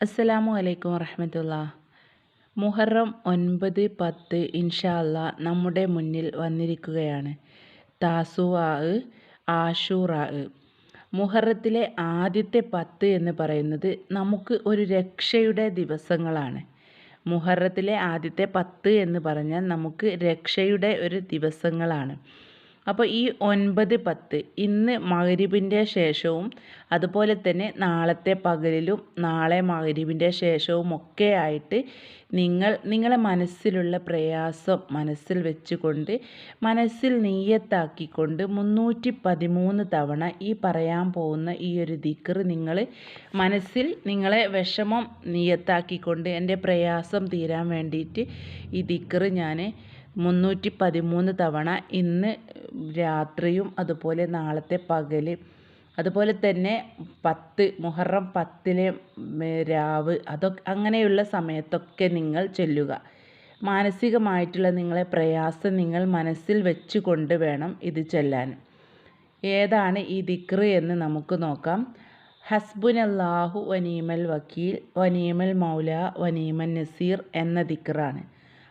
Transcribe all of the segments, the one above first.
അസ്സലാമു അലൈക്കും വറഹമത്തുള്ള. മുഹറം ഒൻപത് പത്ത് ഇൻഷാല്ല നമ്മുടെ മുന്നിൽ വന്നിരിക്കുകയാണ്. താസുവാഹ് ആഷൂറാ മുഹറത്തിലെ ആദ്യത്തെ പത്ത് എന്ന് പറയുന്നത് നമുക്ക് ഒരു രക്ഷയുടെ ദിവസങ്ങളാണ്. മുഹറത്തിലെ ആദ്യത്തെ പത്ത് എന്ന് പറഞ്ഞാൽ നമുക്ക് രക്ഷയുടെ ഒരു ദിവസങ്ങളാണ്. അപ്പോൾ ഈ ഒൻപത് പത്ത് ഇന്ന് മഗ്രിബിന്റെ ശേഷവും അതുപോലെ തന്നെ നാളത്തെ പകലിലും നാളെ മഗ്രിബിന്റെ ശേഷവും ഒക്കെ ആയിട്ട് നിങ്ങൾ നിങ്ങളെ മനസ്സിലുള്ള പ്രയാസം മനസ്സിൽ വെച്ചുകൊണ്ട് മനസ്സിൽ നീയത്താക്കിക്കൊണ്ട് മുന്നൂറ്റി പതിമൂന്ന് തവണ ഈ പറയാൻ പോകുന്ന ഈ ഒരു ദിക്കർ നിങ്ങൾ മനസ്സിൽ നിങ്ങളെ വിഷമം നീയത്താക്കിക്കൊണ്ട് എന്റെ പ്രയാസം തീരാൻ വേണ്ടിയിട്ട് ഈ ദിക്കർ ഞാൻ മുന്നൂറ്റി പതിമൂന്ന് തവണ ഇന്ന് രാത്രിയും അതുപോലെ നാളത്തെ പകൽ അതുപോലെ തന്നെ പത്ത് മുഹറം പത്തിലെ രാവ് അതൊക്കെ അങ്ങനെയുള്ള സമയത്തൊക്കെ നിങ്ങൾ ചൊല്ലുക. മാനസികമായിട്ടുള്ള നിങ്ങളെ പ്രയാസം നിങ്ങൾ മനസ്സിൽ വെച്ചുകൊണ്ട് വേണം ഇത് ചൊല്ലാൻ. ഏതാണ് ഈ ദിക്റ് എന്ന് നമുക്ക് നോക്കാം. ഹസ്ബുൻ ഹസ്ബുനല്ലാഹു വനീമൽ വക്കീൽ വനീമൽ മൗല വനീമൻ നസീർ എന്ന ദിക്റാണ്.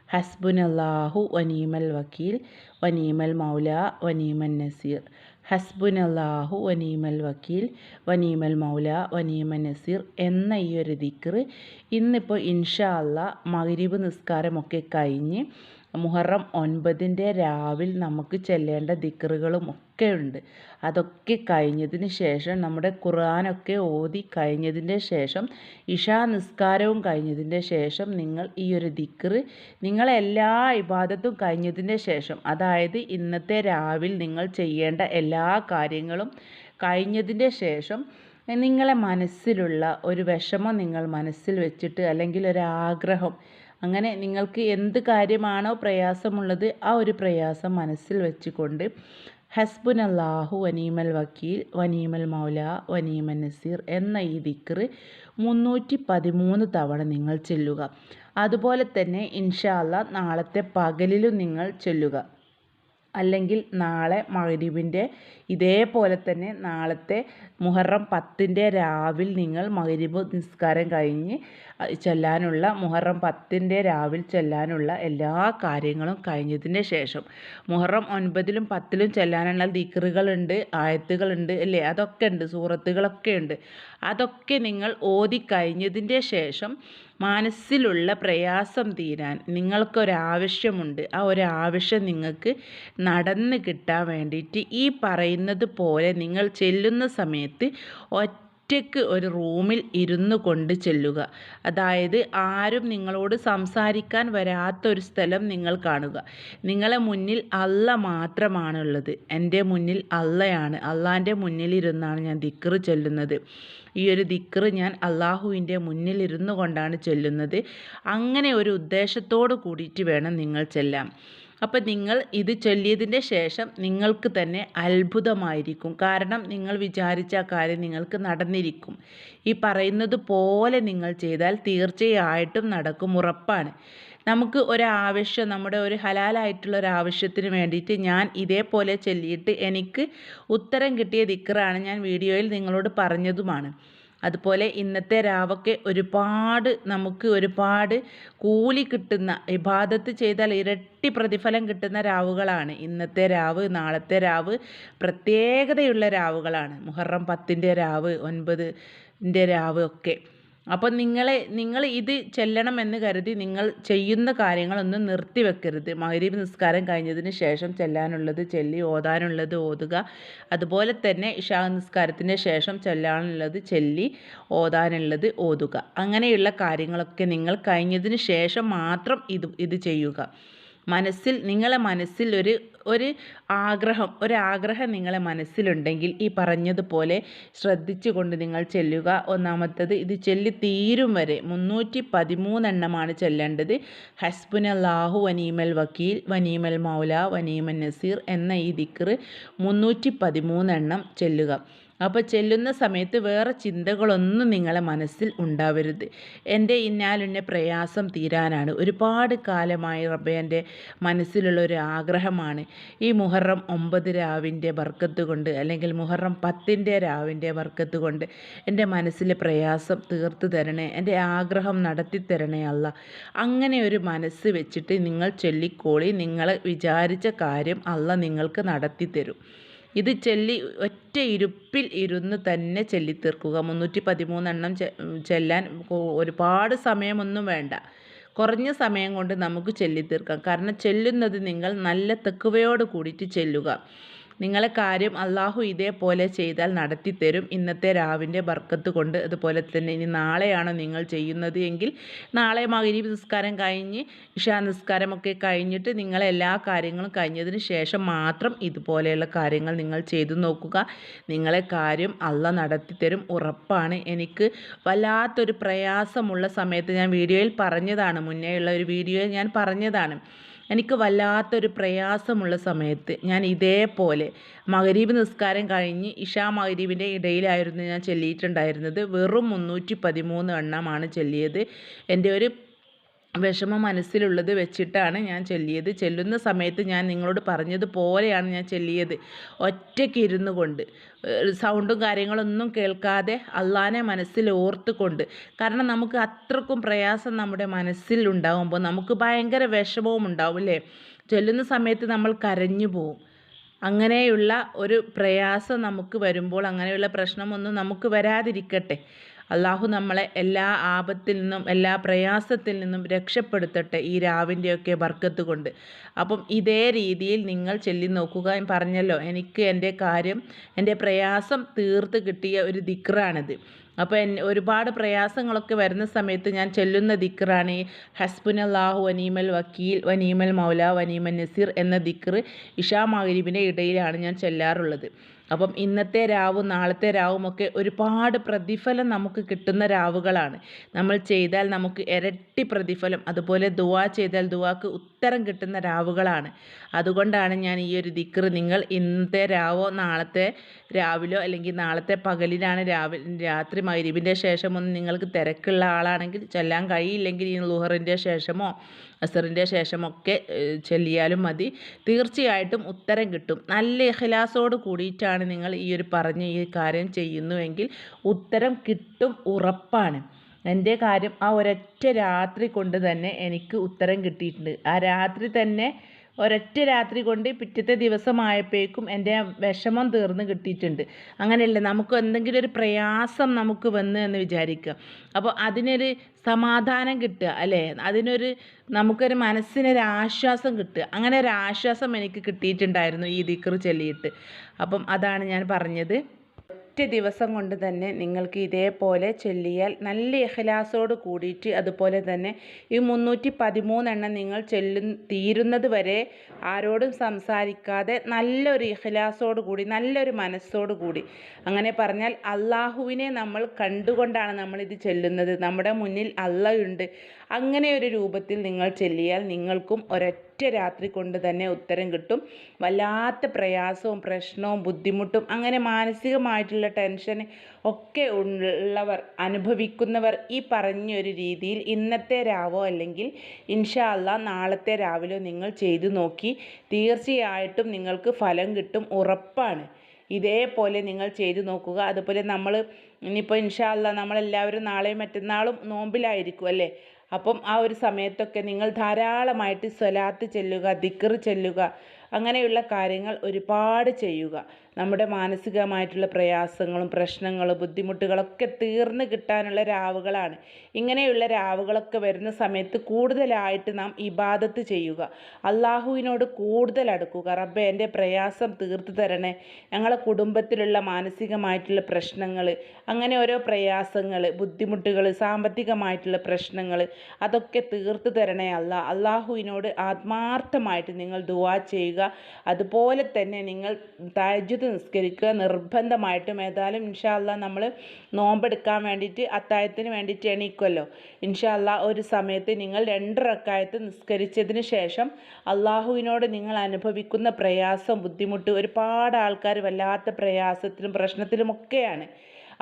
ഹസ്ബുനല്ലാഹു വനീമൽ വക്കീൽ വനീമൽ മൗല വനീമൻ നസീർ. ഹസ്ബുനല്ലാഹു വനീമൽ വക്കീൽ വനീമൽ മൗല വനീമൻ നസീർ എന്ന ഈ ഒരു ദിക്ർ ഇന്നിപ്പോൾ ഇൻഷാ അല്ല മഗ്രിബ് നിസ്കാരമൊക്കെ കഴിഞ്ഞ് മുഹറം ഒൻപതിന്റെ രാവിൽ നമുക്ക് ചെല്ലേണ്ട ദിക്കറുകളും ഒക്കെ ഉണ്ട് അതൊക്കെ കഴിഞ്ഞതിന് ശേഷം നമ്മുടെ ഖുർആാനൊക്കെ ഓതി കഴിഞ്ഞതിന്റെ ശേഷം ഇഷാ നിസ്കാരവും കഴിഞ്ഞതിന്റെ ശേഷം നിങ്ങൾ ഈ ഒരു ദിക്കറ് നിങ്ങളെല്ലാ ഇബാദത്തും കഴിഞ്ഞതിന്റെ ശേഷം അതായത് ഇന്നത്തെ രാവിൽ നിങ്ങൾ ചെയ്യേണ്ട എല്ലാ കാര്യങ്ങളും കഴിഞ്ഞതിന്റെ ശേഷം നിങ്ങളെ മനസ്സിലുള്ള ഒരു വിഷമം നിങ്ങൾ മനസ്സിൽ വെച്ചിട്ട് അല്ലെങ്കിൽ ഒരാഗ്രഹം അങ്ങനെ നിങ്ങൾക്ക് എന്ത് കാര്യമാണോ പ്രയാസമുള്ളത് ആ ഒരു പ്രയാസം മനസ്സിൽ വെച്ചുകൊണ്ട് ഹസ്ബുൻ അള്ളാഹു വനീമൽ വക്കീൽ വനീമൽ മൗല വനീമൽ നസീർ എന്ന ഈ ദിക്റ് മുന്നൂറ്റി പതിമൂന്ന് തവണ നിങ്ങൾ ചെല്ലുക. അതുപോലെ തന്നെ ഇൻഷാല്ല നാളത്തെ പകലിലും നിങ്ങൾ ചൊല്ലുക. അല്ലെങ്കിൽ നാളെ മഗ്രിബിന്റെ ഇതേപോലെ തന്നെ നാളത്തെ മുഹറം പത്തിന്റെ രാവിൽ നിങ്ങൾ മഗ്രിബ് നിസ്കാരം കഴിഞ്ഞ് ചെല്ലാനുള്ള മുഹറം പത്തിന്റെ രാവിൽ ചെല്ലാനുള്ള എല്ലാ കാര്യങ്ങളും കഴിഞ്ഞതിന് ശേഷം. മുഹറം ഒൻപതിലും പത്തിലും ചെല്ലാനുള്ള ദിക്റുകളുണ്ട് ആയത്തുകളുണ്ട് അല്ലേ? അതൊക്കെ ഉണ്ട് സൂറത്തുകളൊക്കെ ഉണ്ട്. അതൊക്കെ നിങ്ങൾ ഓതി കഴിഞ്ഞതിന്റെ ശേഷം മനസ്സിലുള്ള പ്രയാസം തീരാൻ നിങ്ങൾക്കൊരാവശ്യമുണ്ട്. ആ ഒരാവശ്യം നിങ്ങൾക്ക് നടന്ന് കിട്ടാൻ വേണ്ടിയിട്ട് ഈ പറയുന്നത് പോലെ നിങ്ങൾ ചെല്ലുന്ന സമയത്ത് ഒറ്റ ഒറ്റയ്ക്ക് ഒരു റൂമിൽ ഇരുന്നു കൊണ്ട് ചെല്ലുക. അതായത് ആരും നിങ്ങളോട് സംസാരിക്കാൻ വരാത്ത ഒരു സ്ഥലം നിങ്ങൾ കാണുക. നിങ്ങളെ മുന്നിൽ അല്ല മാത്രമാണുള്ളത്. എന്റെ മുന്നിൽ അല്ലയാണ് അള്ളാന്റെ മുന്നിലിരുന്നാണ് ഞാൻ ദിക്റ് ചെല്ലുന്നത്. ഈ ഒരു ദിക്റ് ഞാൻ അള്ളാഹുവിന്റെ മുന്നിലിരുന്നു കൊണ്ടാണ് ചെല്ലുന്നത്. അങ്ങനെ ഒരു ഉദ്ദേശത്തോട് കൂടിയിട്ട് വേണം നിങ്ങൾ ചെല്ലാൻ. അപ്പം നിങ്ങൾ ഇത് ചൊല്ലിയതിന്റെ ശേഷം നിങ്ങൾക്ക് തന്നെ അത്ഭുതമായിരിക്കും. കാരണം നിങ്ങൾ വിചാരിച്ച കാര്യം നിങ്ങൾക്ക് നടന്നിരിക്കും. ഈ പറയുന്നത് പോലെ നിങ്ങൾ ചെയ്താൽ തീർച്ചയായിട്ടും നടക്കും ഉറപ്പാണ്. നമുക്ക് ഒരാവശ്യം നമ്മുടെ ഒരു ഹലാലായിട്ടുള്ള ഒരു ആവശ്യത്തിന് വേണ്ടിയിട്ട് ഞാൻ ഇതേപോലെ ചൊല്ലിയിട്ട് എനിക്ക് ഉത്തരം കിട്ടിയ ദിക്കറാണ് ഞാൻ വീഡിയോയിൽ നിങ്ങളോട് പറഞ്ഞതുമാണ്. അതുപോലെ ഇന്നത്തെ രാവൊക്കെ ഒരുപാട് നമുക്ക് ഒരുപാട് കൂലി കിട്ടുന്ന ഇബാദത്ത് ചെയ്താൽ ഇരട്ടി പ്രതിഫലം കിട്ടുന്ന രാവുകളാണ്. ഇന്നത്തെ രാവ് നാളത്തെ രാവ് പ്രത്യേകതയുള്ള രാവുകളാണ്. മുഹറം പത്തിന്റെ രാവ് ഒൻപതിന്റെ രാവ് ഒക്കെ. അപ്പോൾ നിങ്ങളെ നിങ്ങൾ ഇത് ചെല്ലണമെന്ന് കരുതി നിങ്ങൾ ചെയ്യുന്ന കാര്യങ്ങളൊന്നും നിർത്തിവെക്കരുത്. മഹരീബ് നിസ്കാരം കഴിഞ്ഞതിന് ശേഷം ചെല്ലാനുള്ളത് ചെല്ലി ഓതാനുള്ളത് ഓതുക. അതുപോലെ തന്നെ ഇഷാ നിസ്കാരത്തിന് ശേഷം ചെല്ലാനുള്ളത് ചെല്ലി ഓതാനുള്ളത് ഓതുക. അങ്ങനെയുള്ള കാര്യങ്ങളൊക്കെ നിങ്ങൾ കഴിഞ്ഞതിന് ശേഷം മാത്രം ഇത് ഇത് ചെയ്യുക. മനസ്സിൽ നിങ്ങളെ മനസ്സിൽ ഒരു ഒരു ആഗ്രഹം ഒരാഗ്രഹം നിങ്ങളെ മനസ്സിലുണ്ടെങ്കിൽ ഈ പറഞ്ഞതുപോലെ ശ്രദ്ധിച്ചുകൊണ്ട് നിങ്ങൾ ചെല്ലുക. ഒന്നാമത്തത് ഇത് ചൊല്ലി തീരും വരെ. മുന്നൂറ്റി പതിമൂന്നെണ്ണമാണ് ചെല്ലേണ്ടത്. ഹസ്ബുൻ അള്ളാഹു വനീമൽ വക്കീൽ വനീമൽ മൗല വനീമൻ നസീർ എന്ന ഈ ദിക്കർ മുന്നൂറ്റി പതിമൂന്നെണ്ണം ചെല്ലുക. അപ്പോൾ ചെല്ലുന്ന സമയത്ത് വേറെ ചിന്തകളൊന്നും നിങ്ങളെ മനസ്സിൽ ഉണ്ടാവരുത്. എന്റെ ഇന്നാലിന്റെ പ്രയാസം തീരാനാണ്. ഒരുപാട് കാലമായി റബ്ബെ എന്റെ മനസ്സിലുള്ള ഒരു ആഗ്രഹമാണ്. ഈ മുഹറം ഒമ്പത് രാവിന്റെ ബർക്കത്ത് കൊണ്ട് അല്ലെങ്കിൽ മുഹറം പത്തിന്റെ രാവിന്റെ ബർക്കത്ത് കൊണ്ട് എന്റെ മനസ്സിലെ പ്രയാസം തീർത്തു തരണേ എന്റെ ആഗ്രഹം നടത്തി തരണേ അല്ല. അങ്ങനെ ഒരു മനസ്സ് വെച്ചിട്ട് നിങ്ങൾ ചൊല്ലിക്കോളി നിങ്ങൾ വിചാരിച്ച കാര്യം അല്ല നിങ്ങൾക്ക് നടത്തി തരും. ഇത് ചെല്ലി ഒറ്റ ഇരുപ്പിൽ ഇരുന്ന് തന്നെ ചൊല്ലിത്തീർക്കുക. മുന്നൂറ്റി പതിമൂന്നെണ്ണം ചെല്ലാൻ ഒരുപാട് സമയമൊന്നും വേണ്ട. കുറഞ്ഞ സമയം കൊണ്ട് നമുക്ക് ചൊല്ലിത്തീർക്കാം. കാരണം ചെല്ലുന്നത് നിങ്ങൾ നല്ല തെക്കുവയോട് കൂടിയിട്ട് ചെല്ലുക. നിങ്ങളെ കാര്യം അള്ളാഹു ഇതേപോലെ ചെയ്താൽ നടത്തിത്തരും ഇന്നത്തെ രാവിന്റെ ബർക്കത്ത് കൊണ്ട് അതുപോലെ തന്നെ ഇനി നാളെയാണ് നിങ്ങൾ ചെയ്യുന്നത് എങ്കിൽ നാളെ മകരീബ് നിസ്കാരം കഴിഞ്ഞ് ഇഷാ നിസ്കാരമൊക്കെ കഴിഞ്ഞിട്ട് നിങ്ങൾ എല്ലാ കാര്യങ്ങളും കഴിഞ്ഞതിന് ശേഷം മാത്രം ഇതുപോലെയുള്ള കാര്യങ്ങൾ നിങ്ങൾ ചെയ്തു നോക്കുക. നിങ്ങളെ കാര്യം അള്ള നടത്തിത്തരും ഉറപ്പാണ്. എനിക്ക് വല്ലാത്തൊരു പ്രയാസമുള്ള സമയത്ത് ഞാൻ വീഡിയോയിൽ പറഞ്ഞതാണ്. മുന്നേയുള്ള ഒരു വീഡിയോയിൽ ഞാൻ പറഞ്ഞതാണ്. എനിക്ക് വല്ലാത്തൊരു പ്രയാസമുള്ള സമയത്ത് ഞാൻ ഇതേപോലെ മകരീബ് നിസ്കാരം കഴിഞ്ഞ് ഇഷാ മകരീബിന്റെ ഇടയിലായിരുന്നു ഞാൻ ചൊല്ലിയിട്ടുണ്ടായിരുന്നത്. വെറും മുന്നൂറ്റി പതിമൂന്ന് എണ്ണമാണ് ചൊല്ലിയത്. എന്റെ ഒരു വിഷമം മനസ്സിലുള്ളത് വെച്ചിട്ടാണ് ഞാൻ ചൊല്ലിയത്. ചെല്ലുന്ന സമയത്ത് ഞാൻ നിങ്ങളോട് പറഞ്ഞതുപോലെയാണ് ഞാൻ ചൊല്ലിയത്. ഒറ്റയ്ക്ക് ഇരുന്നു കൊണ്ട്. സൗണ്ടും കാര്യങ്ങളൊന്നും കേൾക്കാതെ അള്ളാനെ മനസ്സിൽ ഓർത്തുകൊണ്ട്. കാരണം നമുക്ക് അത്രക്കും പ്രയാസം നമ്മുടെ മനസ്സിൽ ഉണ്ടാകുമ്പോൾ നമുക്ക് ഭയങ്കര വിഷമവും ഉണ്ടാവും അല്ലേ? ചൊല്ലുന്ന സമയത്ത് നമ്മൾ കരഞ്ഞു പോവും. അങ്ങനെയുള്ള ഒരു പ്രയാസം നമുക്ക് വരുമ്പോൾ അങ്ങനെയുള്ള പ്രശ്നമൊന്നും നമുക്ക് വരാതിരിക്കട്ടെ. അള്ളാഹു നമ്മളെ എല്ലാ ആപത്തിൽ നിന്നും എല്ലാ പ്രയാസത്തിൽ നിന്നും രക്ഷപ്പെടുത്തട്ടെ ഈ രാവിന്റെയൊക്കെ ബർക്കത്ത് കൊണ്ട്. അപ്പം ഇതേ രീതിയിൽ നിങ്ങൾ ചെല്ലി നോക്കുക പറഞ്ഞല്ലോ. എനിക്ക് എന്റെ കാര്യം എന്റെ പ്രയാസം തീർത്ത് കിട്ടിയ ഒരു ദിക്റാണിത്. അപ്പോൾ എൻ ഒരുപാട് പ്രയാസങ്ങളൊക്കെ വരുന്ന സമയത്ത് ഞാൻ ചെല്ലുന്ന ദിക്റാണ് ഹസ്ബുൻ അള്ളാഹു വനീമൽ വക്കീൽ വനീമൽ മൗല വനീമൽ നസീർ എന്ന ദിക്റ് ഇഷാ മഹരീബിന്റെ ഇടയിലാണ് ഞാൻ ചെല്ലാറുള്ളത്. അപ്പം ഇന്നത്തെ രാവും നാളത്തെ രാവുമൊക്കെ ഒരുപാട് പ്രതിഫലം നമുക്ക് കിട്ടുന്ന രാവുകളാണ്. നമ്മൾ ചെയ്താൽ നമുക്ക് ഇരട്ടി പ്രതിഫലം അതുപോലെ ദുവാ ചെയ്താൽ ദുവാക്ക് ഉത്തരം കിട്ടുന്ന രാവുകളാണ്. അതുകൊണ്ടാണ് ഞാൻ ഈ ഒരു ദിക്ർ നിങ്ങൾ ഇന്നത്തെ രാവോ നാളത്തെ രാവിലോ അല്ലെങ്കിൽ നാളത്തെ പകലിനാണ് രാവിലെ രാത്രി മൈരീബിന്റെ ശേഷമൊന്നും നിങ്ങൾക്ക് തിരക്കുള്ള ആളാണെങ്കിൽ ചെല്ലാൻ കഴിയില്ലെങ്കിൽ ഈ ലുഹറിന്റെ ശേഷമോ അസറിന്റെ ശേഷമൊക്കെ ചൊല്ലിയാലും മതി. തീർച്ചയായിട്ടും ഉത്തരം കിട്ടും. നല്ല ഇഖലാസോട് കൂടിയിട്ടാണ് നിങ്ങൾ ഈ ഒരു പറഞ്ഞ ഈ കാര്യം ചെയ്യുന്നുവെങ്കിൽ ഉത്തരം കിട്ടും ഉറപ്പാണ്. എന്റെ കാര്യം ആ ഒരൊറ്റ രാത്രി കൊണ്ട് തന്നെ എനിക്ക് ഉത്തരം കിട്ടിയിട്ടുണ്ട്. ആ രാത്രി തന്നെ ഒരൊറ്റ രാത്രി കൊണ്ട് പിറ്റത്തെ ദിവസമായപ്പോഴേക്കും എന്റെ വിഷമം തീർന്ന് കിട്ടിയിട്ടുണ്ട്. അങ്ങനെയല്ല? നമുക്ക് എന്തെങ്കിലും ഒരു പ്രയാസം നമുക്ക് വന്ന് എന്ന് വിചാരിക്കുക. അപ്പോൾ അതിനൊരു സമാധാനം കിട്ടുക അല്ലേ? അതിനൊരു നമുക്കൊരു മനസ്സിനൊരു ആശ്വാസം കിട്ടുക. അങ്ങനെ ഒരു ആശ്വാസം എനിക്ക് കിട്ടിയിട്ടുണ്ടായിരുന്നു ഈ ദിക്ർ ചൊല്ലിയിട്ട്. അപ്പം അതാണ് ഞാൻ പറഞ്ഞത്. ഒറ്റ ദിവസം കൊണ്ട് തന്നെ നിങ്ങൾക്ക് ഇതേപോലെ ചൊല്ലിയാൽ നല്ല ഇഹ്ലാസോട് കൂടിയിട്ട് അതുപോലെ തന്നെ ഈ മുന്നൂറ്റി പതിമൂന്നെണ്ണം നിങ്ങൾ ചൊല്ലു തീരുന്നത് വരെ ആരോടും സംസാരിക്കാതെ നല്ലൊരു ഇഹ്ലാസോട് കൂടി നല്ലൊരു മനസ്സോട് കൂടി. അങ്ങനെ പറഞ്ഞാൽ അള്ളാഹുവിനെ നമ്മൾ കണ്ടുകൊണ്ടാണ് നമ്മളിത് ചെല്ലുന്നത്. നമ്മുടെ മുന്നിൽ അള്ളയുണ്ട്. അങ്ങനെ ഒരു രൂപത്തിൽ നിങ്ങൾ ചെല്ലിയാൽ നിങ്ങൾക്കും ഒരൊറ്റ രാത്രി കൊണ്ട് തന്നെ ഉത്തരം കിട്ടും. വല്ലാത്ത പ്രയാസവും പ്രശ്നവും ബുദ്ധിമുട്ടും അങ്ങനെ മാനസികമായിട്ടുള്ള ടെൻഷൻ ഒക്കെ ഉള്ളവർ അനുഭവിക്കുന്നവർ ഈ പറഞ്ഞൊരു രീതിയിൽ ഇന്നത്തെ രാവോ അല്ലെങ്കിൽ ഇൻഷാ അല്ല നാളത്തെ രാവിലോ നിങ്ങൾ ചെയ്തു നോക്കി തീർച്ചയായിട്ടും നിങ്ങൾക്ക് ഫലം കിട്ടും ഉറപ്പാണ്. ഇതേപോലെ നിങ്ങൾ ചെയ്തു നോക്കുക. അതുപോലെ നമ്മൾ ഇനിയിപ്പോൾ ഇൻഷാ അല്ല നമ്മളെല്ലാവരും നാളെയും മറ്റന്നാളും നോമ്പിലായിരിക്കും അല്ലേ? അപ്പം ആ ഒരു സമയത്തൊക്കെ നിങ്ങൾ ധാരാളമായിട്ട് സ്വലാത്ത് ചൊല്ലുക ദിക്ർ ചൊല്ലുക അങ്ങനെയുള്ള കാര്യങ്ങൾ ഒരുപാട് ചെയ്യുക. നമ്മുടെ മാനസികമായിട്ടുള്ള പ്രയാസങ്ങളും പ്രശ്നങ്ങളും ബുദ്ധിമുട്ടുകളൊക്കെ തീർന്ന് കിട്ടാനുള്ള രാവുകളാണ്. ഇങ്ങനെയുള്ള രാവുകളൊക്കെ വരുന്ന സമയത്ത് കൂടുതലായിട്ട് നാം ഇബാദത്ത് ചെയ്യുക. അള്ളാഹുവിനോട് കൂടുതൽ അടുക്കുക. റബ്ബെ എന്റെ പ്രയാസം തീർത്തു തരണേ. ഞങ്ങളെ കുടുംബത്തിലുള്ള മാനസികമായിട്ടുള്ള പ്രശ്നങ്ങൾ അങ്ങനെ ഓരോ പ്രയാസങ്ങൾ ബുദ്ധിമുട്ടുകൾ സാമ്പത്തികമായിട്ടുള്ള പ്രശ്നങ്ങൾ അതൊക്കെ തീർത്തു തരണേ അല്ല അള്ളാഹുവിനോട് ആത്മാർത്ഥമായിട്ട് നിങ്ങൾ ദുവാ ചെയ്യുക. അതുപോലെ തന്നെ നിങ്ങൾ താജ്യത്ത് സമയത്ത് നിസ്കരിക്കുക നിർബന്ധമായിട്ടും. ഏതായാലും ഇൻഷാല്ല നമ്മൾ നോമ്പെടുക്കാൻ വേണ്ടിയിട്ട് അത്താഴത്തിന് വേണ്ടിയിട്ട് എണീക്കുമല്ലോ ഇൻഷാല്ല ഒരു സമയത്ത് നിങ്ങൾ രണ്ട് റക്കായത്ത് നിസ്കരിച്ചതിന് ശേഷം അള്ളാഹുവിനോട് നിങ്ങൾ അനുഭവിക്കുന്ന പ്രയാസം ബുദ്ധിമുട്ട് ഒരുപാട് ആൾക്കാർ വല്ലാത്ത പ്രയാസത്തിലും പ്രശ്നത്തിലുമൊക്കെയാണ്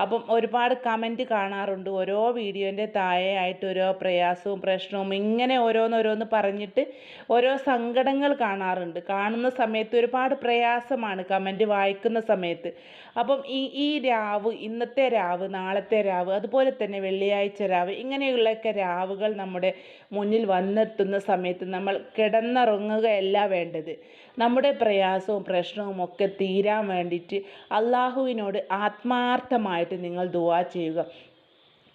അപ്പം ഒരുപാട് കമന്റ് കാണാറുണ്ട്. ഓരോ വീഡിയോന്റെ താഴെയായിട്ട് ഓരോ പ്രയാസവും പ്രശ്നവും ഇങ്ങനെ ഓരോന്നോരോന്ന് പറഞ്ഞിട്ട് ഓരോ സങ്കടങ്ങൾ കാണാറുണ്ട്. കാണുന്ന സമയത്ത് ഒരുപാട് പ്രയാസമാണ്. കമന്റ് വായിക്കുന്ന സമയത്ത്. അപ്പം ഈ ഈ രാവ് ഇന്നത്തെ രാവ് നാളത്തെ രാവ് അതുപോലെ തന്നെ വെള്ളിയാഴ്ച രാവ് ഇങ്ങനെയുള്ളൊക്കെ രാവുകൾ നമ്മുടെ മുന്നിൽ വന്നെത്തുന്ന സമയത്ത് നമ്മൾ കിടന്നുറങ്ങുകയല്ല വേണ്ടത്. നമ്മുടെ പ്രയാസവും പ്രശ്നവും ഒക്കെ തീരാൻ വേണ്ടിയിട്ട് അള്ളാഹുവിനോട് ആത്മാർത്ഥമായിട്ട് നിങ്ങൾ ദുവാ ചെയ്യുക.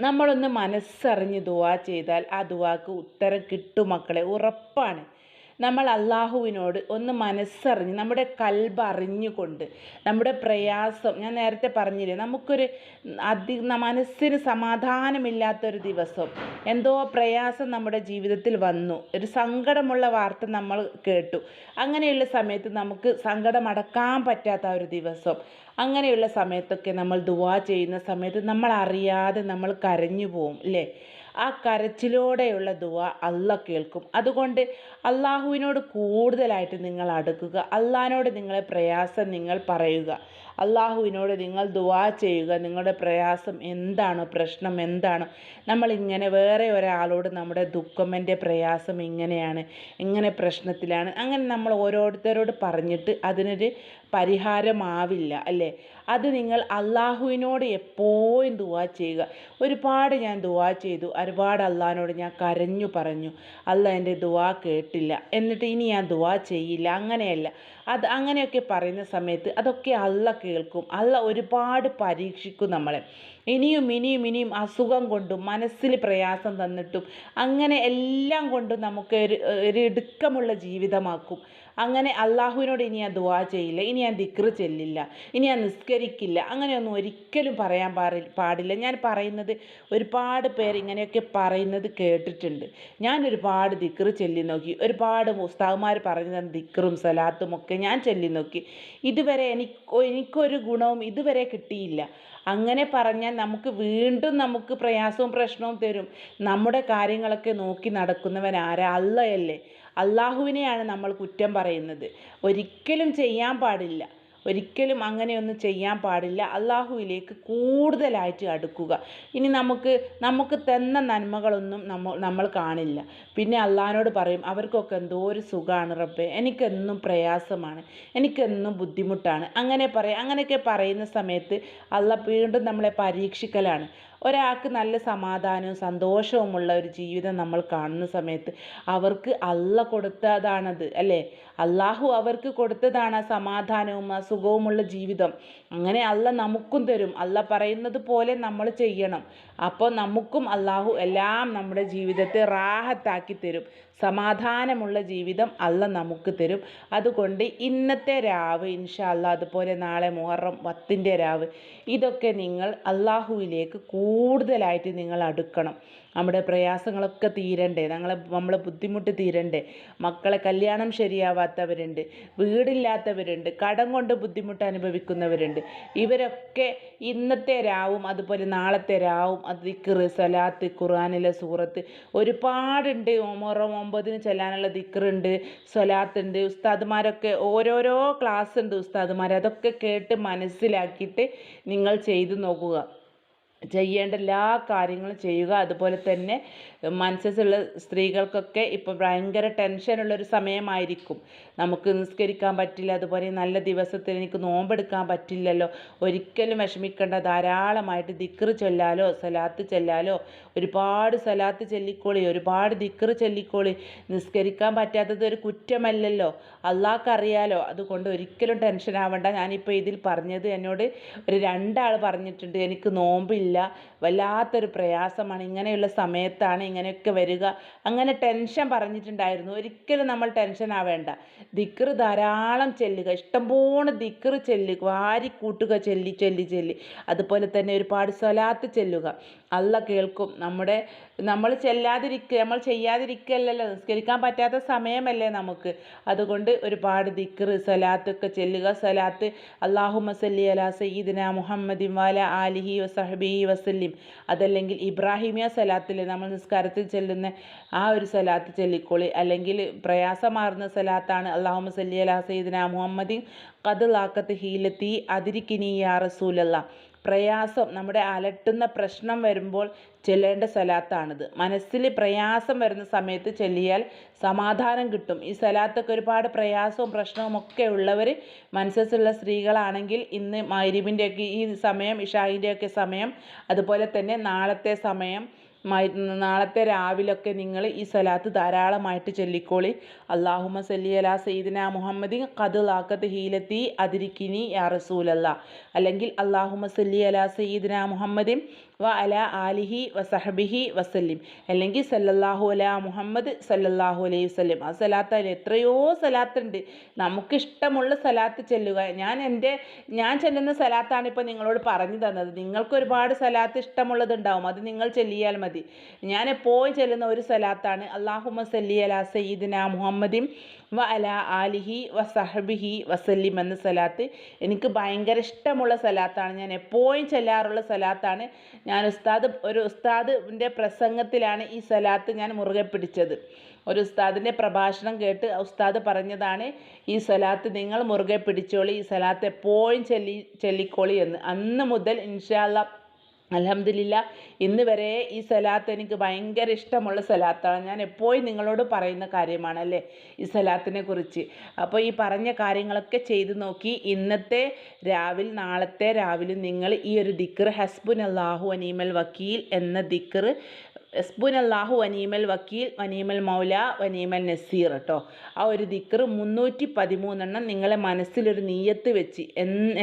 നമ്മളൊന്ന് മനസ്സറിഞ്ഞ് ദുവാ ചെയ്താൽ ആ ദുവാക്ക് ഉത്തരം കിട്ടും മക്കളെ ഉറപ്പാണ്. നമ്മൾ അള്ളാഹുവിനോട് ഒന്ന് മനസ്സറിഞ്ഞ് നമ്മുടെ കൽബറിഞ്ഞുകൊണ്ട് നമ്മുടെ പ്രയാസം ഞാൻ നേരത്തെ പറഞ്ഞില്ലേ നമുക്കൊരു അതി മനസ്സിന് സമാധാനമില്ലാത്തൊരു ദിവസം എന്തോ പ്രയാസം നമ്മുടെ ജീവിതത്തിൽ വന്നു ഒരു സങ്കടമുള്ള വാർത്ത നമ്മൾ കേട്ടു. അങ്ങനെയുള്ള സമയത്ത് നമുക്ക് സങ്കടം അടക്കാൻ പറ്റാത്ത ഒരു ദിവസം അങ്ങനെയുള്ള സമയത്തൊക്കെ നമ്മൾ ദുവാ ചെയ്യുന്ന സമയത്ത് നമ്മൾ അറിയാതെ നമ്മൾ കരഞ്ഞു പോവും അല്ലേ ആ കരച്ചിലോടെയുള്ള ദുവ അല്ല കേൾക്കും. അതുകൊണ്ട് അള്ളാഹുവിനോട് കൂടുതലായിട്ട് നിങ്ങൾ അടുക്കുക. അള്ളാഹിനോട് നിങ്ങളെ പ്രയാസം നിങ്ങൾ പറയുക. അള്ളാഹുവിനോട് നിങ്ങൾ ദുവാ ചെയ്യുക. നിങ്ങളുടെ പ്രയാസം എന്താണ്? പ്രശ്നം എന്താണോ? നമ്മളിങ്ങനെ വേറെ ഒരാളോട് നമ്മുടെ ദുഃഖം എന്റെ പ്രയാസം ഇങ്ങനെയാണ് ഇങ്ങനെ പ്രശ്നത്തിലാണ്. അങ്ങനെ നമ്മൾ ഓരോരുത്തരോട് പറഞ്ഞിട്ട് അതിനൊരു പരിഹാരമാവില്ല അല്ലേ? അത് നിങ്ങൾ അള്ളാഹുവിനോട് എപ്പോഴും ദുവാ ചെയ്യുക. ഒരുപാട് ഞാൻ ദുവാ ചെയ്തു. ഒരുപാട് അള്ളാഹിനോട് ഞാൻ കരഞ്ഞു പറഞ്ഞു. അല്ല എന്റെ ദുവാ കേട്ടില്ല. എന്നിട്ട് ഇനി ഞാൻ ദുവാ ചെയ്യില്ല. അങ്ങനെയല്ല. അത് അങ്ങനെയൊക്കെ പറയുന്ന സമയത്ത് അതൊക്കെ അല്ല കേൾക്കും. അല്ല ഒരുപാട് പരീക്ഷിക്കും നമ്മളെ. ഇനിയും ഇനിയും ഇനിയും അസുഖം കൊണ്ടും മനസ്സിൽ പ്രയാസം തന്നിട്ടും അങ്ങനെ എല്ലാം കൊണ്ടും നമുക്ക് ഒരു ഒരു ഇടുക്കമുള്ള ജീവിതമാക്കും. അങ്ങനെ അള്ളാഹുവിനോട് ഇനി ഞാൻ ദുവാ ചെയ്യില്ല ഇനി ഞാൻ ദിക്റ് ചെല്ലില്ല ഇനി ഞാൻ നിസ്കരിക്കില്ല അങ്ങനെയൊന്നും ഒരിക്കലും പറയാൻ പാടി പാടില്ല. ഞാൻ പറയുന്നത് ഒരുപാട് പേർ ഇങ്ങനെയൊക്കെ പറയുന്നത് കേട്ടിട്ടുണ്ട്. ഞാൻ ഒരുപാട് ദിക്ർ ചെല്ലി നോക്കി. ഒരുപാട് ഉസ്താവുമാർ പറഞ്ഞു തന്ന ദിക്റും സലാത്തും ഒക്കെ ഞാൻ ചെല്ലി നോക്കി. ഇതുവരെ എനിക്ക് എനിക്കൊരു ഗുണവും ഇതുവരെ കിട്ടിയില്ല. അങ്ങനെ പറഞ്ഞാൽ നമുക്ക് വീണ്ടും നമുക്ക് പ്രയാസവും പ്രശ്നവും തരും. നമ്മുടെ കാര്യങ്ങളൊക്കെ നോക്കി നടക്കുന്നവൻ ആരാ? അല്ലയല്ലേ അള്ളാഹുവിനെയാണ് നമ്മൾ കുറ്റം പറയുന്നത്. ഒരിക്കലും ചെയ്യാൻ പാടില്ല. ഒരിക്കലും അങ്ങനെയൊന്നും ചെയ്യാൻ പാടില്ല. അള്ളാഹുവിലേക്ക് കൂടുതലായിട്ട് അടുക്കുക. ഇനി നമുക്ക് നമുക്ക് തന്ന നന്മകളൊന്നും നമ്മൾ നമ്മൾ കാണില്ല. പിന്നെ അള്ളാഹിനോട് പറയും അവർക്കൊക്കെ എന്തോ ഒരു സുഖമാണ് റബ്ബെ. എനിക്കെന്നും പ്രയാസമാണ്. എനിക്കെന്നും ബുദ്ധിമുട്ടാണ്. അങ്ങനെ പറയാം അങ്ങനെയൊക്കെ പറയുന്ന സമയത്ത് അള്ള വീണ്ടും നമ്മളെ പരീക്ഷിക്കലാണ്. ഒരാൾക്ക് നല്ല സമാധാനവും സന്തോഷവുമുള്ള ഒരു ജീവിതം നമ്മൾ കാണുന്ന സമയത്ത് അവർക്ക് അള്ള കൊടുത്തതാണത് അല്ലേ? അള്ളാഹു അവർക്ക് കൊടുത്തതാണ് സമാധാനവും സുഖവുമുള്ള ജീവിതം. അങ്ങനെ അല്ല നമുക്കും തരും. അല്ല പറയുന്നത് പോലെ നമ്മൾ ചെയ്യണം. അപ്പോൾ നമുക്കും അള്ളാഹു എല്ലാം നമ്മുടെ ജീവിതത്തെ റാഹത്താക്കി തരും. സമാധാനമുള്ള ജീവിതം അല്ല നമുക്ക് തരും. അതുകൊണ്ട് ഇന്നത്തെ രാവ് ഇൻഷാ അല്ലാ അതുപോലെ നാളെ മുഹറം പത്തിന്റെ രാവ് ഇതൊക്കെ നിങ്ങൾ അള്ളാഹുവിലേക്ക് കൂടുതലായിട്ട് നിങ്ങൾ അടുക്കണം. നമ്മുടെ പ്രയാസങ്ങളൊക്കെ തീരണ്ടേ? ഞങ്ങളെ നമ്മളെ ബുദ്ധിമുട്ട് തീരണ്ടേ? മക്കളെ കല്യാണം ശരിയാവാത്തവരുണ്ട് വീടില്ലാത്തവരുണ്ട് കടം കൊണ്ട് ബുദ്ധിമുട്ട് അനുഭവിക്കുന്നവരുണ്ട്. ഇവരൊക്കെ ഇന്നത്തെ രാവും അതുപോലെ നാളത്തെ രാവും ദിക്റ് സലാത്ത് ഖുർആനിലെ സൂറത്ത് ഒരുപാടുണ്ട്. മുഹറം ഒമ്പതിന് ചെല്ലാനുള്ള ദിക്കറുണ്ട് സൊലാത്ത് ഉണ്ട് ഉസ്താദുമാരൊക്കെ ഓരോരോ ക്ലാസ് ഉണ്ട് ഉസ്താദുമാർ അതൊക്കെ കേട്ട് മനസ്സിലാക്കിയിട്ട് നിങ്ങൾ ചെയ്തു നോക്കുക. ചെയ്യേണ്ട എല്ലാ കാര്യങ്ങളും ചെയ്യുക. അതുപോലെ തന്നെ മനസ്സസ്സുള്ള സ്ത്രീകൾക്കൊക്കെ ഇപ്പോൾ ഭയങ്കര ടെൻഷനുള്ളൊരു സമയമായിരിക്കും. നമുക്ക് നിസ്കരിക്കാൻ പറ്റില്ല. അതുപോലെ നല്ല ദിവസത്തിൽ എനിക്ക് നോമ്പെടുക്കാൻ പറ്റില്ലല്ലോ. ഒരിക്കലും വിഷമിക്കേണ്ട. ധാരാളമായിട്ട് ദിക്റ് ചൊല്ലാലോ സലാത്ത് ചൊല്ലാലോ ഒരുപാട് സലാത്ത് ചൊല്ലിക്കോളി ഒരുപാട് ദിക്റ് ചൊല്ലിക്കോളി. നിസ്കരിക്കാൻ പറ്റാത്തത് ഒരു കുറ്റമല്ലല്ലോ. അള്ളാഹ്ക്കറിയാലോ. അതുകൊണ്ട് ഒരിക്കലും ടെൻഷൻ ആവണ്ട ഞാനിപ്പോൾ ഇതിൽ പറഞ്ഞത് എന്നോട് ഒരു രണ്ടാൾ പറഞ്ഞിട്ടുണ്ട്. എനിക്ക് നോമ്പില്ല. അലഹമില്ല വല്ലാത്തൊരു പ്രയാസമാണ്. ഇങ്ങനെയുള്ള സമയത്താണ് ഇങ്ങനെയൊക്കെ വരിക. അങ്ങനെ ടെൻഷൻ പറഞ്ഞിട്ടുണ്ടായിരുന്നു. ഒരിക്കലും നമ്മൾ ടെൻഷൻ ആവേണ്ട. ദിക്ർ ധാരാളം ചെല്ലുക. ഇഷ്ടംപോലെ ദിക്ർ ചെല്ലുക. വാരി കൂട്ടുക ചെല്ലി ചെല്ലി ചെല്ലി. അതുപോലെ തന്നെ ഒരുപാട് സ്വലാത്ത് ചെല്ലുക. അല്ല കേൾക്കും. നമ്മുടെ നമ്മൾ ചെല്ലാതിരിക്കുക നമ്മൾ ചെയ്യാതിരിക്കുകയല്ലല്ലോ നിസ്കരിക്കാൻ പറ്റാത്ത സമയമല്ലേ നമുക്ക്. അതുകൊണ്ട് ഒരുപാട് ദിക്ർ സ്വലാത്തൊക്കെ ചെല്ലുക. സ്വലാത്ത് അള്ളാഹു മസല്ലി അലാ സയ്യിദിന മുഹമ്മദിൻ വാല ആലിഹി വസഹബി വസല്ലിം അതല്ലെങ്കിൽ ഇബ്രാഹിമിയ സലാത്തിൽ നമ്മൾ നിസ്കാരത്തിൽ ചെല്ലുന്ന ആ ഒരു സലാത്ത് ചെല്ലിക്കോളി. അല്ലെങ്കിൽ പ്രയാസമാർന്ന സലാത്താണ് അള്ളാഹു സല്ലി അലാ സയ്യിദിന മുഹമ്മദിൻ ലാക്കത്ത് ഹീലത്തി അതിരിക്കിനി യാ റസൂലല്ല. പ്രയാസം നമ്മുടെ അലട്ടുന്ന പ്രശ്നം വരുമ്പോൾ ചെല്ലേണ്ട സ്വലാത്താണിത്. മനസ്സിൽ പ്രയാസം വരുന്ന സമയത്ത് ചെല്ലിയാൽ സമാധാനം കിട്ടും. ഈ സ്വലാത്തൊക്കെ ഒരുപാട് പ്രയാസവും പ്രശ്നവും ഒക്കെ ഉള്ളവർ മനസ്സിലുള്ള സ്ത്രീകളാണെങ്കിൽ ഇന്ന് മൈരിബിന്റെയൊക്കെ ഈ സമയം ഇഷാഹിന്റെയൊക്കെ സമയം അതുപോലെ തന്നെ നാളത്തെ സമയം നാളത്തെ രാവിലൊക്കെ നിങ്ങൾ ഈ സ്വലാത്ത് ധാരാളമായിട്ട് ചൊല്ലിക്കോളി. അള്ളാഹുമ സല്ലി അല സയ്യിദിന മുഹമ്മദി ഖദ് ലാക്കത്ത് ഹീലത്തി അതിരിക്കിനി യാ റസൂലല്ല. അല്ലെങ്കിൽ അള്ളാഹുമ സല്ലി അല സയ്യിദിന മുഹമ്മദിൻ വ അല ആലിഹി വസഹബിഹി വസല്ലിം. അല്ലെങ്കിൽ സല്ലല്ലാഹു അല മുഹമ്മദ് സല്ലല്ലാഹു അലൈഹി വസല്ലം. ആ സലാത്ത് എത്രയോ സലാത്തുണ്ട്. നമുക്കിഷ്ടമുള്ള സലാത്ത് ചെല്ലുക. ഞാൻ എന്റെ ഞാൻ ചെല്ലുന്ന സലാത്താണ് ഇപ്പോൾ നിങ്ങളോട് പറഞ്ഞു തന്നത്. നിങ്ങൾക്ക് ഒരുപാട് സലാത്ത് ഇഷ്ടമുള്ളതുണ്ടാവും. അത് നിങ്ങൾ ചെല്ലിയാൽ മതി. ഞാൻ എപ്പോഴും ചെല്ലുന്ന ഒരു സലാത്താണ്. അള്ളാഹുമ സല്ലി അല സയ്യിദിന മുഹമ്മദിൻ വ അല ആലിഹി വ സഹബിഹി വസല്ലിം എന്ന സലാത്ത്. എനിക്ക് ഭയങ്കര ഇഷ്ടമുള്ള സലാത്താണ്. ഞാൻ എപ്പോഴും ചെല്ലാറുള്ള സലാത്താണ്. ഞാൻ ഉസ്താദ് ഒരു ഉസ്താദിന്റെ പ്രസംഗത്തിലാണ് ഈ സലാത്ത് ഞാൻ മുറുകെ പിടിച്ചത്. ഒരു ഉസ്താദിന്റെ പ്രഭാഷണം കേട്ട് ഉസ്താദ് പറഞ്ഞതാണ് ഈ സലാത്ത് നിങ്ങൾ മുറുകെ പിടിച്ചോളി. ഈ സലാത്ത് എപ്പോഴും ചൊല്ലി ചൊല്ലിക്കോളി എന്ന്. അന്ന് മുതൽ ഇൻഷാല്ല അലഹമില്ല ഇന്ന് വരെ ഈ സലാത്ത് എനിക്ക് ഭയങ്കര ഇഷ്ടമുള്ള സലാത്താണ്. ഞാൻ എപ്പോഴും നിങ്ങളോട് പറയുന്ന കാര്യമാണ് അല്ലേ ഈ സലാത്തിനെ കുറിച്ച്. അപ്പോൾ ഈ പറഞ്ഞ കാര്യങ്ങളൊക്കെ ചെയ്തു നോക്കി ഇന്നത്തെ രാവിലെ നാളത്തെ രാവിലെ നിങ്ങൾ ഈ ഒരു ദിക്കർ ഹസ്ബുൻ അള്ളാഹു അനീമൽ വക്കീൽ എന്ന ദിക്കർ എസ്ബുൻ അള്ളാഹു വനീമൽ വക്കീൽ വനീമൽ മൗല വനീമൽ നസീർ കേട്ടോ ആ ഒരു ദിക്കർ മുന്നൂറ്റി പതിമൂന്നെണ്ണം നിങ്ങളെ മനസ്സിലൊരു നീയത്ത് വെച്ച്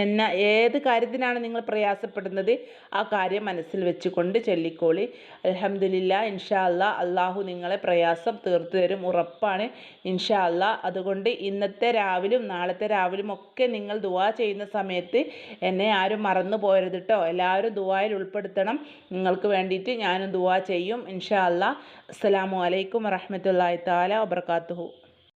എന്ന ഏത് കാര്യത്തിനാണ് നിങ്ങൾ പ്രയാസപ്പെടുന്നത്? ആ കാര്യം മനസ്സിൽ വെച്ചുകൊണ്ട് ചൊല്ലിക്കോളി. അലഹമില്ല ഇൻഷാ അള്ളാ അള്ളാഹു നിങ്ങളെ പ്രയാസം തീർത്തു തരും. ഉറപ്പാണ്. ഇൻഷാ അള്ളാ അതുകൊണ്ട് ഇന്നത്തെ രാവിലും നാളത്തെ രാവിലും ഒക്കെ നിങ്ങൾ ദുവാ ചെയ്യുന്ന സമയത്ത് എന്നെ ആരും മറന്നു പോയരുത് കേട്ടോ എല്ലാവരും ദുവായിൽ ഉൾപ്പെടുത്തണം. നിങ്ങൾക്ക് വേണ്ടിയിട്ട് ഞാനും ദുവാ ചെയ്യും. ഇൻഷാ അല്ലാ അസ്സലാമു അലൈക്കും വറഹമത്തല്ലാ താല വബർക്കാത്തുഹു